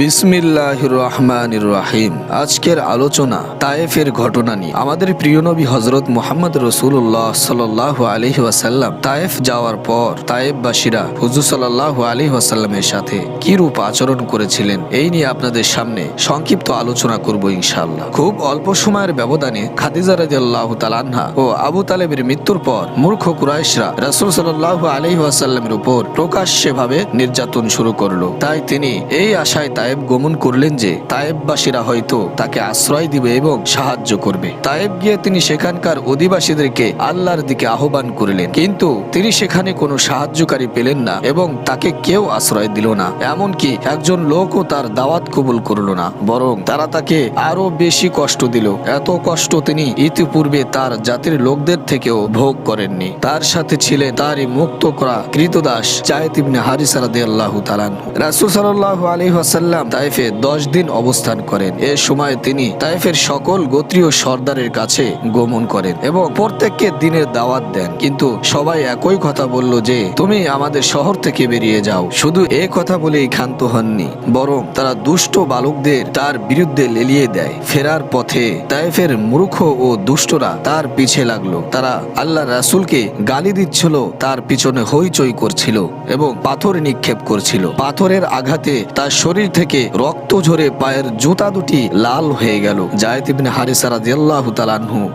বিসমিল্লাহ রহমান রাহিম আজকের আলোচনা তায়েফের ঘটনা নিয়ে। আমাদের প্রিয় নবী হজরত মোহাম্মদ রসুল্লাহ সাল আলহি ওয়াসাল্লাম তায়েফ যাওয়ার পর তায়েফবাসীরা হুজুর সাল্লাহ আলহি ওয়াসাল্লামের সাথে কি রূপ আচরণ করেছিলেন এই নিয়ে আপনাদের সামনে সংক্ষিপ্ত আলোচনা করব ইনশাল্লাহ খুব অল্প সময়ের ব্যবধানে খাদিজা রাজিয়াল্লাহ তালান্হা ও আবু তালেবের মৃত্যুর পর মূর্খ কুরাইশরা রাসুল সাল্লাহ আলহি ওয়াসাল্লামের উপর প্রকাশ্যভাবে নির্যাতন শুরু করল। তাই তিনি এই আশায় তায়েব গমন করলেন যে তায়েববাসীরা হয়তো তাকে আশ্রয় দিবে এবং সাহায্য করবে। তায়েব গিয়ে তিনি সেখানকার অধিবাসীদেরকে আল্লাহর দিকে আহ্বান করলেন। কিন্তু তিনি সেখানে কোনো সাহায্যকারী পেলেন না এবং তাকে কেউ আশ্রয় দিল না। এমনকি একজন লোকও তার দাওয়াত কবুল করল না, বরং তারা তাকে আরও বেশি কষ্ট দিল। এত কষ্ট তিনি ইতিপূর্বে তার জাতির লোকদের থেকেও ভোগ করেননি। তার সাথে ছিলেন তারই মুক্ত করা কৃতদাস জায়েদ ইবনে হারিস রাদিয়াল্লাহু তাআলা রাসূল সাল্লাল্লাহু আলাইহি ওয়াসাল্লাম তায়েফে 10 দিন অবস্থান করেন। এ সময় তিনি তায়েফের সকল গোত্রীয় সর্দারের কাছে গমন করেন এবং প্রত্যেককে দিনের দাওয়াত দেন। কিন্তু সবাই একই কথা বলল যে, তুমি আমাদের শহর থেকে বেরিয়ে যাও। শুধু এ কথা বলেই ক্ষান্ত হননি, বরং তারা দুষ্ট বালকদের তার বিরুদ্ধে লেলিয়ে দেয়। ফেরার পথে তায়েফের মূর্খ ও দুষ্টরা তার পিছে লাগল। তারা আল্লাহ রাসূলকে গালি দিচ্ছিল, তার পিছনে হইচই করছিল এবং পাথর নিক্ষেপ করছিল। পাথরের আঘাতে তার শরীর থেকে রক্ত ঝরে পায়ের জুতা দুটি লাল হয়ে গেল। জায়দ ইবনে হারিসা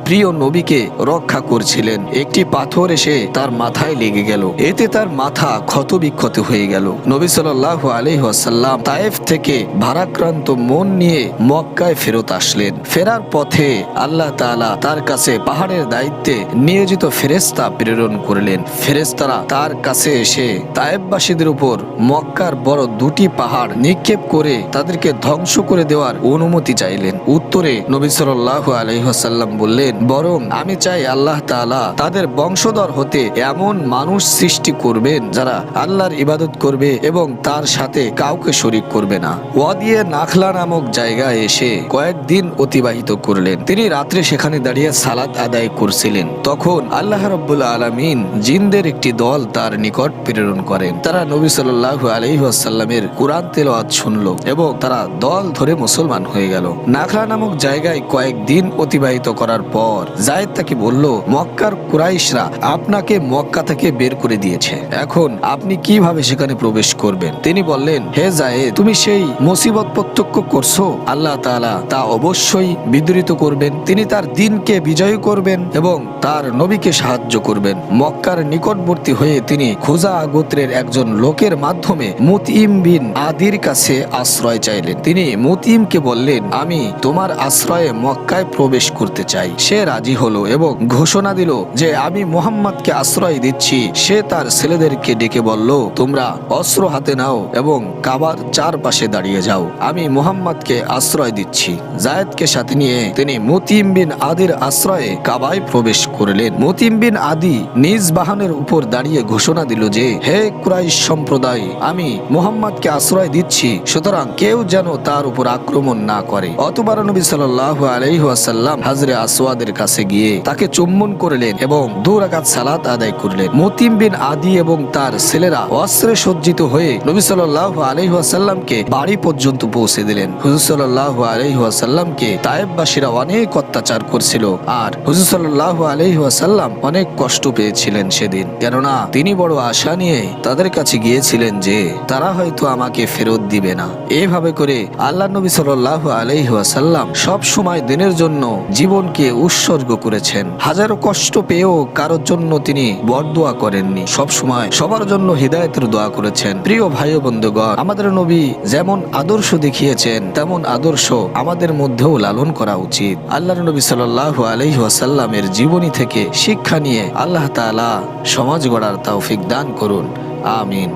প্রিয় নবীকে রক্ষা করছিলেন। একটি পাথর এসে তার মাথায় লেগে গেল। এতে তার মাথা ক্ষতবিক্ষত হয়ে গেল। নবী সাল্লাল্লাহু আলাইহি ওয়াসাল্লাম তায়েফ থেকে ভারাক্রান্ত মন নিয়ে মক্কায় ফেরত আসলেন। ফেরার পথে আল্লাহ তাআলা তার কাছে পাহাড়ের দায়িত্বে নিয়োজিত ফেরেশতা প্রেরণ করলেন। ফেরেশতারা তার কাছে এসে তায়েববাসীদের উপর মক্কার বড় দুটি পাহাড় নিক্ষেপ করে তাদেরকে ধ্বংস করে দেওয়ার অনুমতি চাইলেন। উত্তরে নবী সাল্লাল্লাহু আলাইহি ওয়াসাল্লাম বললেন, বরং আমি চাই আল্লাহ তাআলা তাদের বংশধর হতে এমন মানুষ সৃষ্টি করবেন যারা আল্লাহর ইবাদত করবে এবং তার সাথে কাউকে শরিক করবে না। ওয়াদিয়ে নাখলা নামক জায়গায় এসে কয়েকদিন অতিবাহিত করলেন। তিনি রাত্রে সেখানে দাঁড়িয়ে সালাত আদায় করছিলেন। তখন আল্লাহ রব্বুল আলমিন জিনদের একটি দল তার নিকট প্রেরণ করেন। তারা নবী সাল্লাল্লাহু আলাইহি ওয়াসাল্লামের কোরআন তেলাওয়াত শুনলো এবং তারা দল ধরে মুসলমান হয়ে গেল। নাখলা নামক জায়গায় কয়েকদিন অতিবাহিত করার পর জায়েদ তাকে বলল, মক্কার কুরাইশরা আপনাকে মক্কা থেকে বের করে দিয়েছে। এখন আপনি কীভাবে সেখানে প্রবেশ করবেন? তিনি বললেন, হে জায়েদ, তুমি সেই মুসিবত প্রত্যক্ষ করছ, আল্লাহ তাআলা তা অবশ্যই বিদ্রুত করবেন। তিনি তার দিনকে বিজয় করবেন এবং তার নবীকে সাহায্য করবেন। মক্কার নিকটবর্তী হয়ে তিনি খুজা গোত্রের একজন লোকের মাধ্যমে মুতিম বিন আদির কাছে আশ্রয় চাইলেন। তিনি মুতিমকে বললেন, আমি তোমার আশ্রয়ে মক্কায় প্রবেশ করতে চাই। সে রাজি হলো এবং ঘোষণা দিল যে, আমি মোহাম্মদকে আশ্রয় দিচ্ছি। সে তার ছেলেদেরকে ডেকে বলল, তোমরা অস্ত্র হাতে নাও এবং কাবার চারপাশে দাঁড়িয়ে যাও। আমি মোহাম্মদকে আশ্রয় দিচ্ছি। জায়েদকে সাথে নিয়ে তিনি মুতিম বিন আদির আশ্রয়ে কাবায় প্রবেশ করলেন। মুতিম বিন আদি নিজ বাহনের উপর দাঁড়িয়ে ঘোষণা দিল যে, হে কুরাইশ সম্প্রদায়, আমি মোহাম্মদকে আশ্রয় দিচ্ছি। সুতরাং কেউ যেন তার উপর আক্রমণ না করে। অতবার নবী সাল্লাল্লাহু আলাইহি ওয়াসাল্লাম হাজরে আসওয়াদের কাছে গিয়ে তাকে চুম্বন করলেন এবং দু রাকাত সালাত আদায় করলেন। মতিম বিন আদি এবং তার ছেলেরা অস্ত্রে সজ্জিত হয়ে নবী সাল্লাল্লাহু আলাইহি ওয়াসাল্লামকে বাড়ি পর্যন্ত পৌঁছে দিলেন। হুজুর সাল্লাল্লাহু আলাইহি ওয়াসাল্লামকে তায়েববাসীরা অনেক অত্যাচার করছিল আর হুজুর সাল্লাল্লাহু আলাইহি ওয়াসাল্লাম অনেক কষ্ট পেয়েছিলেন সেদিন। কেননা তিনি বড় আশা নিয়ে তাদের কাছে গিয়েছিলেন যে তারা হয়তো আমাকে ফেরত দিবে না। এভাবে করে আল্লাহ নবী সাল্লাল্লাহু আলাইহি ওয়াসাল্লাম সব সময় দিনের জন্য জীবনকে উৎসর্গ করেছেন। হাজারো কষ্ট পেয়েও কারোর জন্য তিনি বরদোয়া করেননি। সব সময় সবার জন্য হৃদায়তের দোয়া করেছেন। প্রিয় ভাই বন্ধুগণ, আমাদের নবী যেমন আদর্শ দেখিয়েছেন, তেমন আদর্শ আমাদের মধ্যেও লালন করা উচিত। আল্লাহ নবী সাল্লাহ আলহিহাসাল্লামের জীবনী থেকে শিক্ষা নিয়ে আল্লাহ তালা সমাজ গড়ার তৌফিক দান করুন। আমিন।